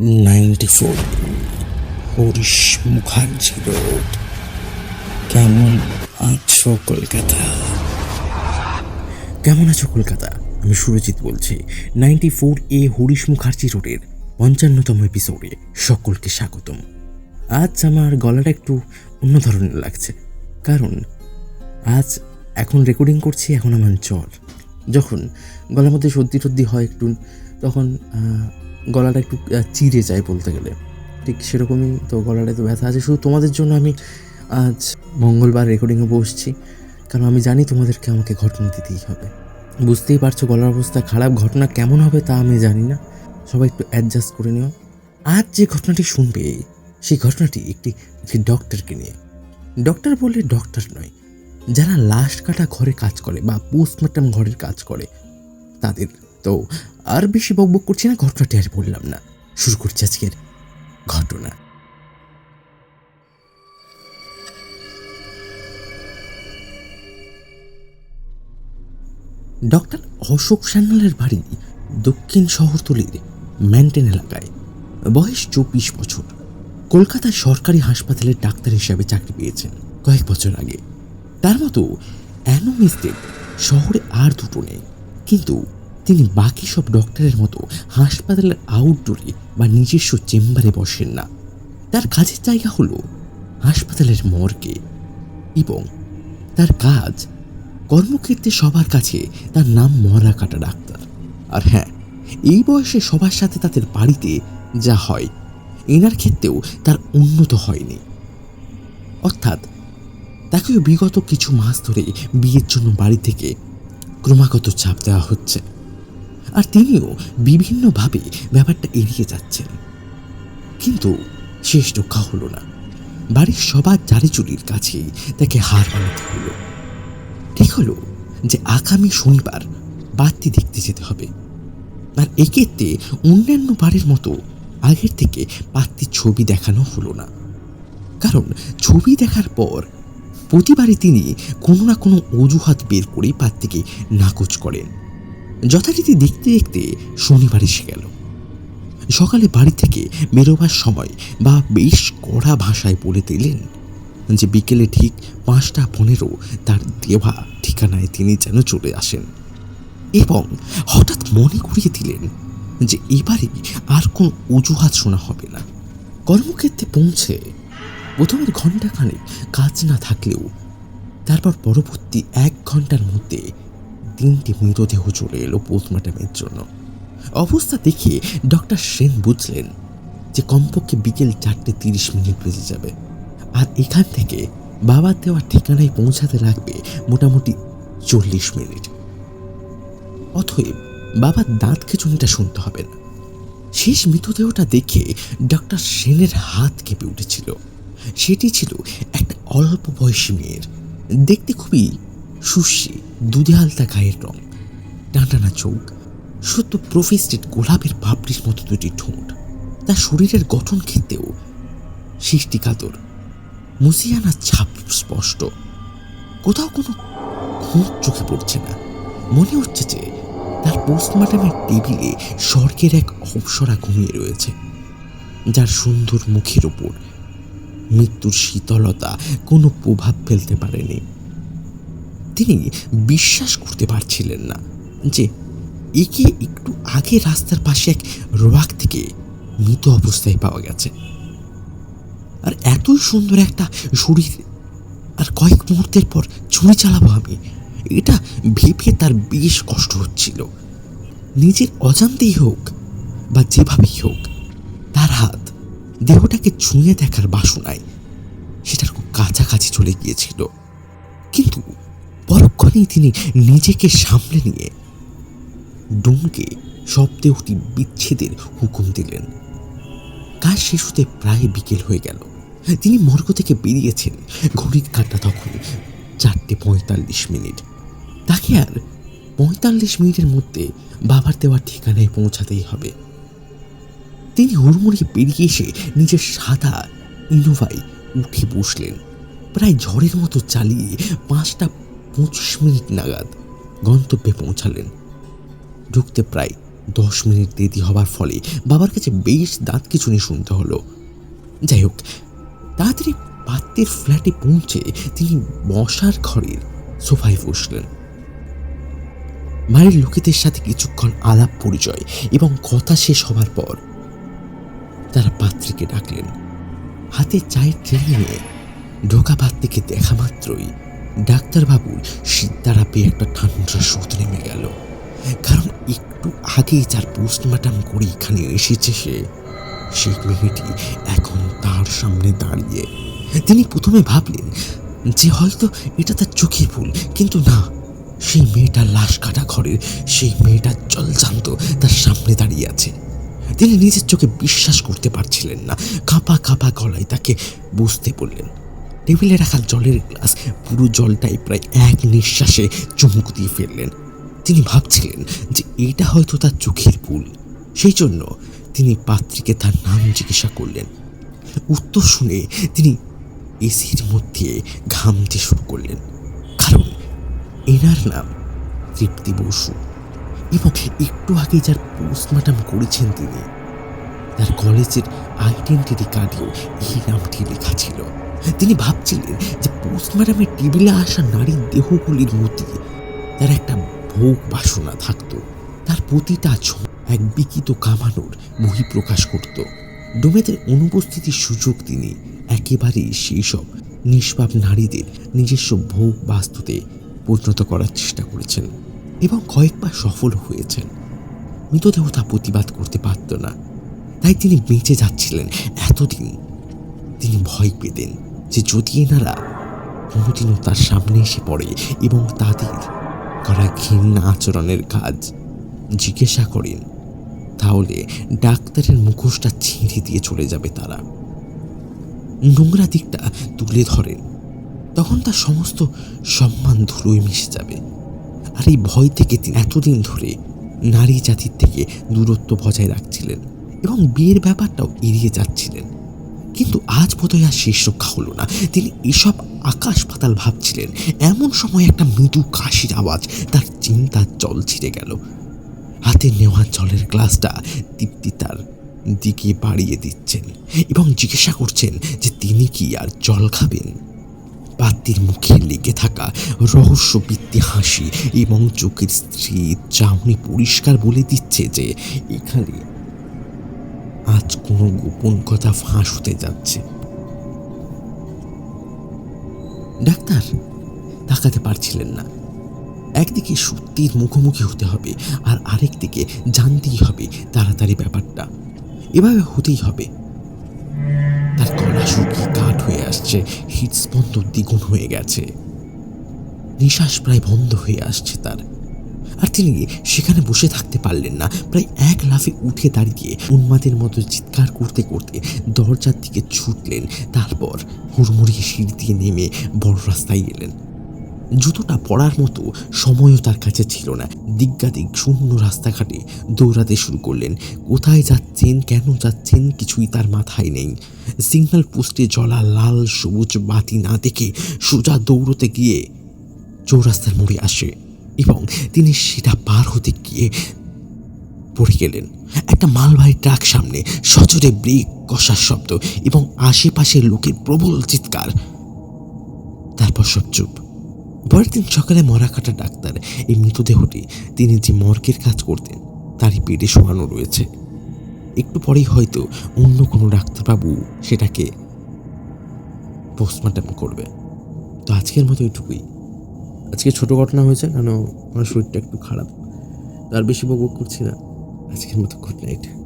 Ninety four Harish Mukherjee road. কেমন আছো কলকাতা? কেমন আছো কলকাতা? আমি সুরজিৎ বলছি। Ninety four A Harish Mukherjee রোডের পঞ্চান্নতম এপিসোডে সকলকে স্বাগতম। আজ আমার গলাটা একটু অন্য ধরনের লাগছে। কারণ আজ এখন রেকর্ডিং করছি, এখন আমার জ্বর। যখন গলার মধ্যে সর্দি টর্দি হয় একটু, তখন গলাটা একটু চিড়ে যায় বলতে গেলে। ঠিক সেরকমই তো গলাটা তো ব্যথা আছে। শুধু তোমাদের জন্য আমি আজ মঙ্গলবার রেকর্ডিংয়ে বসছি। কারণ আমি জানি তোমাদেরকে আমাকে ঘটনা দিতেই হবে। বুঝতেই পারছ গলার অবস্থা খারাপ, ঘটনা কেমন হবে তা আমি জানি না। সবাই একটু অ্যাডজাস্ট করে নিও। আজ যে ঘটনাটি শুনবে, সেই ঘটনাটি একটি একটি ডক্টরকে নিয়ে। ডক্টর বললে ডক্টর নয়, যারা লাশ কাটা ঘরে কাজ করে বা পোস্টমর্টম ঘরের কাজ করে, তাদের তো আর বেশি বকবক করছি না ঘটনাটি আর বললাম না। শুরু করছি আজকের ঘটনা। ডক্টর অশোক সান্যালের বাড়ি দক্ষিণ শহরতলির ম্যান্টেন এলাকায়। বয়স চব্বিশ বছর। কলকাতার সরকারি হাসপাতালের ডাক্তার হিসাবে চাকরি পেয়েছেন কয়েক বছর আগে। তার মতো অ্যানোমিস্টেড শহরে আর দুটো নেই। কিন্তু তিনি বাকি সব ডক্টরের মতো হাসপাতালের আউটডোরে বা নিজস্ব চেম্বারে বসেন না। তার কাজের জায়গা হলো হাসপাতালের মর্গে এবং তার কাজ কর্মক্ষেত্রে সবার কাছে তার নাম মরা কাটা ডাক্তার। আর হ্যাঁ এই বয়সে সবার সাথে তাদের বাড়িতে যা হয়, এনার ক্ষেত্রেও তার উন্নত হয়নি। অর্থাৎ তাকেও বিগত কিছু মাস ধরে বিয়ের জন্য বাড়ি থেকে ক্রমাগত চাপ দেওয়া হচ্ছে। আর তিনিও বিভিন্নভাবে ব্যাপারটা এড়িয়ে যাচ্ছেন। কিন্তু শেষ রক্ষা হলো না। বাড়ির সবার চারিচুরির কাছেই তাকে হার মানাতে হলো। ঠিক হলো যে আগামী শনিবার বাড়তি দেখতে যেতে হবে। আর এক্ষেত্রে অন্যান্য বারের মতো আগের থেকে বাড়তি ছবি দেখানো হলো না। কারণ ছবি দেখার পর প্রতিবারই তিনি কোনো না কোনো অজুহাত বের করে পাত্রীকে নাকচ করেন। যথারীতি দেখতে দেখতে শনিবার এসে গেল। সকালে বাড়ি থেকে বেরোবার সময় বা বেশ কড়া ভাষায় বলে দিলেন যে বিকেলে ঠিক পাঁচটা পনেরো তার দেওয়া ঠিকানায় তিনি যেন চলে আসেন এবং হঠাৎ মনে করিয়ে দিলেন যে এবারে আর কোনো অজুহাত শোনা হবে না। কর্মক্ষেত্রে পৌঁছে প্রথমের ঘন্টাখানেক কাজ না থাকলেও তারপর পরবর্তী এক ঘণ্টার মধ্যে তিনটি মৃতদেহ চলে এলো পোস্টমর্টমের জন্য। অবস্থা দেখে ডক্টর সেন বুঝলেন যে কমপক্ষে বিকেল চারটে তিরিশ মিনিট বেজে যাবে। আর এখান থেকে বাবার দেওয়ার ঠিকানায় পৌঁছাতে লাগবে মোটামুটি চল্লিশ মিনিট। অতএব বাবার দাঁত খেচুনিটা শুনতে হবে না। শেষ মৃতদেহটা দেখে ডক্টর সেনের হাত কেঁপে উঠেছিল। সেটি ছিল একটা অল্প বয়সী মেয়ের। দেখতে খুবই সুশ্রী দুধে আলতা গায়ের রং, টানটানা চোখ, সত্য প্রফেস্টেড গোলাপের পাপড়ির মতো দুটি ঠোঁট, তার শরীরের গঠন ক্ষেত্রেও সৃষ্টি কাতর। মুসিয়ানা ছাপ স্পষ্ট। কোথাও কোনো খুঁত চোখে পড়ছে না। মনে হচ্ছে যে তার পোস্টমর্টমের টেবিলে স্বর্গের এক অপসরা ঘুমিয়ে রয়েছে, যার সুন্দর মুখের ওপর মৃত্যুর শীতলতা কোনো প্রভাব ফেলতে পারেনি। তিনি বিশ্বাস করতে পারছিলেন না যে একে একটু আগে রাস্তার পাশে এক রোয়াক থেকে মৃত অবস্থায় পাওয়া গেছে। আর এতই সুন্দর একটা শরীর, আর কয়েক মুহূর্তের পর ছুরি চালাবো আমি, এটা ভেবে তার বেশ কষ্ট হচ্ছিল। নিজের অজান্তেই হোক বা যেভাবেই হোক, তার হাত দেহটাকে ছুঁয়ে দেখার বাসনায় সেটার খুব কাছাকাছি চলে গিয়েছিল। পরক্ষণেই তিনি নিজেকে সামলে নিয়ে ডুমকে শব্দে অতি বিচ্ছেদের হুকুম দিলেন। কাজ শেষ হতে প্রায় বিকেল হয়ে গেল। তিনি মর্গ থেকে বেরিয়েছেন। ঘড়ির কাটা তখন চারটে পঁয়তাল্লিশ মিনিট। তাকে আর পঁয়তাল্লিশ মিনিটের মধ্যে বাবার দেওয়ার ঠিকানায় পৌঁছাতেই হবে। তিনি হুড়মুড়িয়ে বেরিয়ে এসে নিজের সাদা ইনোভায় উঠে বসলেন। প্রায় ঝড়ের মতো চালিয়ে পাঁচটা পঁচিশ মিনিট নাগাদ গন্তব্যে পৌঁছালেন। ঢুকতে প্রায় দশ মিনিট দেরি হবার ফলে বাবার কাছে বেশ দাঁত কিছুনি শুনতে হলো। যাই হোক, তাড়াতাড়ি পাত্রের ফ্ল্যাটে পৌঁছে তিনি বসার ঘরের সোফায় বসলেন। বাড়ির লোকেদের সাথে কিছুক্ষণ আলাপ পরিচয় এবং কথা শেষ হবার পর তারা পাত্রীকে ডাকলেন। হাতে চায়ের ট্রে নিয়ে ঢোকা পাত্রীকে দেখা মাত্রই ডাক্তারবাবুর সিদ্ধারা পেয়ে একটা ঠান্ডা শোধ নেমে গেল। কারণ একটু আগেই যার পোস্টমর্টম করে এখানে এসেছে সে, সেই মেয়েটি এখন তার সামনে দাঁড়িয়ে। তিনি প্রথমে ভাবলেন যে হয়তো এটা তার চোখের ভুল, কিন্তু না, সেই মেয়েটার লাশ কাটা ঘরের সেই মেয়েটা জলজান্ত তার সামনে দাঁড়িয়ে আছে। তিনি নিজের চোখে বিশ্বাস করতে পারছিলেন না, কাঁপা কাঁপা গলায় তাকে বুঝতে বললেন টেবিলে রাখা জলের গ্লাস পুরো জলটাই প্রায় এক নিঃশ্বাসে চুমুক দিয়ে ফেললেন। তিনি ভাবছিলেন যে এটা হয়তো তার চোখের ভুল। সেই জন্য তিনি পাত্রীকে তার নাম জিজ্ঞাসা করলেন। উত্তর শুনে তিনি এসির মধ্যে ঘামতে শুরু করলেন। কারণ এনার নাম তৃপ্তি বসু এবং একটু আগে যার পোস্টমর্টম করেছেন তিনি, তার কলেজের আইডেন্টিটি কার্ডেও এই নামটি লেখা ছিল। তিনি ভাবছিলেন যে পোস্টমর্টমের টেবিলে আসা নারীর দেহগুলির মধ্যে তার একটা ভোগ বাসনা থাকতো। তার প্রতিটা ছোঁয়া এক বিকিত কামানোর বহিঃপ্রকাশ করত। ডোমেদের অনুপস্থিতির সুযোগ তিনি একেবারেই সেই সব নিষ্পাপ নারীদের নিজস্ব ভোগ বাস্তুতে পরিণত করার চেষ্টা করেছেন এবং কয়েকবার সফল হয়েছেন। মৃতদেহ তা প্রতিবাদ করতে পারত না। তাই তিনি বেঁচে যাচ্ছিলেন। এতদিন তিনি ভয় পেতেন। যে যদি এনারা কোনোদিনও তার সামনে এসে পড়ে এবং তাদের করা ঘৃণা আচরণের কাজ জিজ্ঞাসা করেন। তাহলে ডাক্তারের মুখোশটা ছিঁড়ে দিয়ে চলে যাবে তারা। নোংরা দিকটা তুলে ধরেন। তখন তার সমস্ত সম্মান ধুলোয় মিশে যাবে। আর এই ভয় থেকে তিনি এতদিন ধরে নারী জাতির থেকে দূরত্ব বজায় রাখছিলেন এবং বিয়ের ব্যাপারটাও এড়িয়ে যাচ্ছিলেন। কিন্তু আজ বোধহয় আর শেষ রক্ষা হলো না। তিনি এসব আকাশ পাতাল ভাবছিলেন। এমন সময় একটা মৃদু কাশির আওয়াজ, তার চিন্তার জল ছিঁড়ে গেল। হাতে নেওয়া জলের গ্লাসটা দীপ্তি তার দিকে বাড়িয়ে দিচ্ছেন এবং জিজ্ঞাসা করছেন যে তিনি কি আর জল খাবেন? পাত্তির মুখে লেগে থাকা রহস্যবৃত্তি হাসি এবং চোখের স্ত্রী চাউনি পরিষ্কার বলে দিচ্ছে যে, এখানে আজ কোনো গোপন কথা ফাঁস হতে যাচ্ছে। ডাক্তার, তাকাতে পারছিলেন না। একদিকে সত্যির মুখোমুখি হতে হবে, আর আরেক দিকে জানতেই হবে তাড়াতাড়ি ব্যাপারটা। এভাবে হতেই হবে। তার গলা শুকিয়ে কাঠ হয়ে আসছে, হৃদস্পন্দন দ্বিগুণ হয়ে গেছে। নিঃশ্বাস প্রায় বন্ধ হয়ে আসছে তার। আর তিনি সেখানে বসে থাকতে পারলেন না। প্রায় এক লাফে উঠে দাঁড়িয়ে উন্মাদের মতো চিৎকার করতে করতে দরজার দিকে ছুটলেন। তারপর হুড়মুড়িয়ে সিঁড়ি দিয়ে নেমে বড় রাস্তায় এলেন। জুতোটা পড়ার মতো সময়ও তার কাছে ছিল না। দিগ্গাদিক শূন্য রাস্তাঘাটে দৌড়াতে শুরু করলেন। কোথায় যাচ্ছেন, কেন যাচ্ছেন কিছুই তার মাথায় নেই। সিগন্যাল পোস্টে জ্বলা লাল, সবুজ বাতি না দেখে সোজা দৌড়তে গিয়ে চৌরাস্তার মোড়ে আসে। এবং তিনি সেটা পার হতে গিয়ে পড়ে গেলেন। একটা মালবাহী ট্রাক সামনে সজোরে ব্রেক, কষার শব্দ এবং আশেপাশের লোকের প্রবল চিৎকার। তারপর সব চুপ। পরের দিন সকালে মরা কাটা ডাক্তার এই মৃতদেহটি তিনি যে মর্গের কাজ করতেন, তারই পেটে শোয়ানো রয়েছে। একটু পরেই হয়তো অন্য কোনো ডাক্তারবাবু সেটাকে পোস্টমর্টম করবে। তো আজকের মতো এটুকুই। আজকে ছোট ঘটনা হয়েছে, কেন আমার শরীরটা একটু খারাপ। আর বেশি বকবক বক করছি না। আজকের মতো গুড নাইট